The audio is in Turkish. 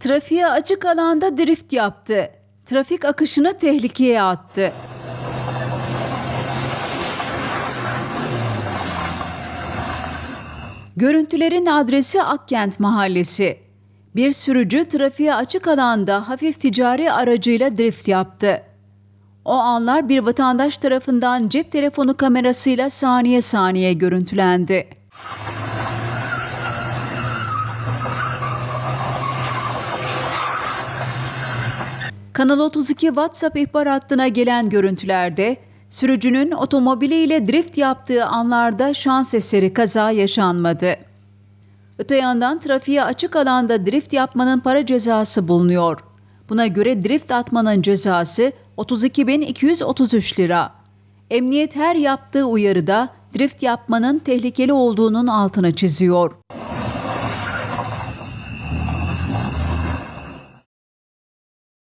Trafiğe açık alanda drift yaptı. Trafik akışını tehlikeye attı. Görüntülerin adresi Akkent Mahallesi. Bir sürücü trafiğe açık alanda hafif ticari aracıyla drift yaptı. O anlar bir vatandaş tarafından cep telefonu kamerasıyla saniye saniye görüntülendi. Kanal 32 WhatsApp ihbar hattına gelen görüntülerde sürücünün otomobiliyle drift yaptığı anlarda şans eseri kaza yaşanmadı. Öte yandan trafiğe açık alanda drift yapmanın para cezası bulunuyor. Buna göre drift atmanın cezası 32.233 lira. Emniyet her yaptığı uyarıda drift yapmanın tehlikeli olduğunun altına çiziyor.